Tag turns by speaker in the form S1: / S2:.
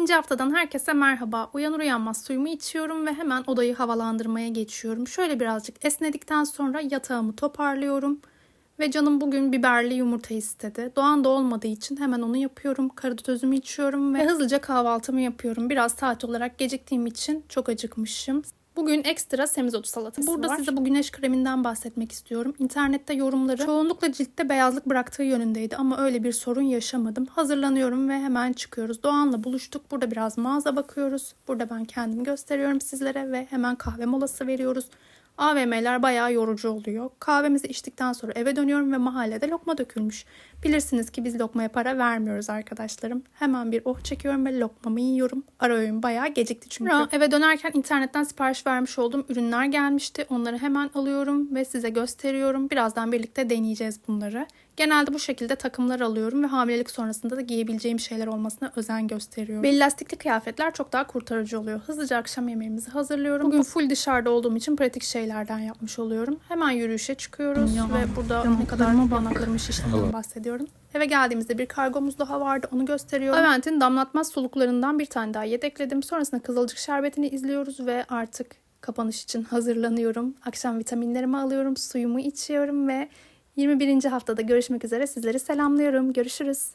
S1: 20. haftadan herkese merhaba. Uyanır uyanmaz suyumu içiyorum ve hemen odayı havalandırmaya geçiyorum. Şöyle birazcık esnedikten sonra yatağımı toparlıyorum. Ve canım bugün biberli yumurta istedi. Doğan da olmadığı için hemen onu yapıyorum. Karadutözümü içiyorum ve hızlıca kahvaltımı yapıyorum. Biraz saat olarak geciktiğim için çok acıkmışım. Bugün ekstra semizotu salatası Burada
S2: var.
S1: size bu güneş kreminden bahsetmek istiyorum. İnternette yorumları çoğunlukla ciltte beyazlık bıraktığı yönündeydi ama öyle bir sorun yaşamadım. Hazırlanıyorum ve hemen çıkıyoruz. Doğan'la buluştuk. Burada biraz mağaza bakıyoruz. Burada ben kendimi gösteriyorum sizlere ve hemen kahve molası veriyoruz. AVM'ler bayağı yorucu oluyor. Kahvemizi içtikten sonra eve dönüyorum ve mahallede lokma dökülmüş. Bilirsiniz ki biz lokmaya para vermiyoruz arkadaşlarım. Hemen bir oh çekiyorum ve lokmamı yiyorum. Ara öğün bayağı gecikti çünkü. Sonra eve dönerken internetten sipariş vermiş olduğum ürünler gelmişti. Onları hemen alıyorum ve size gösteriyorum. Birazdan birlikte deneyeceğiz bunları. Genelde bu şekilde takımlar alıyorum ve hamilelik sonrasında da giyebileceğim şeyler olmasına özen gösteriyorum. Belli lastikli kıyafetler çok daha kurtarıcı oluyor. Hızlıca akşam yemeğimizi hazırlıyorum. Bugün full dışarıda olduğum için pratik şeylerden yapmış oluyorum. Hemen yürüyüşe çıkıyoruz
S2: Ya,
S1: ve burada ne kadar
S2: yanaklarıma bak.
S1: yanaklarımı şiştiğinden bahsediyorum. Eve geldiğimizde bir kargomuz daha vardı onu gösteriyorum. Avent'in damlatmaz soluklarından bir tane daha yedekledim. Sonrasında kızılcık şerbetini izliyoruz ve artık kapanış için hazırlanıyorum. Akşam vitaminlerimi alıyorum, suyumu içiyorum ve 21. haftada görüşmek üzere sizleri selamlıyorum. Görüşürüz.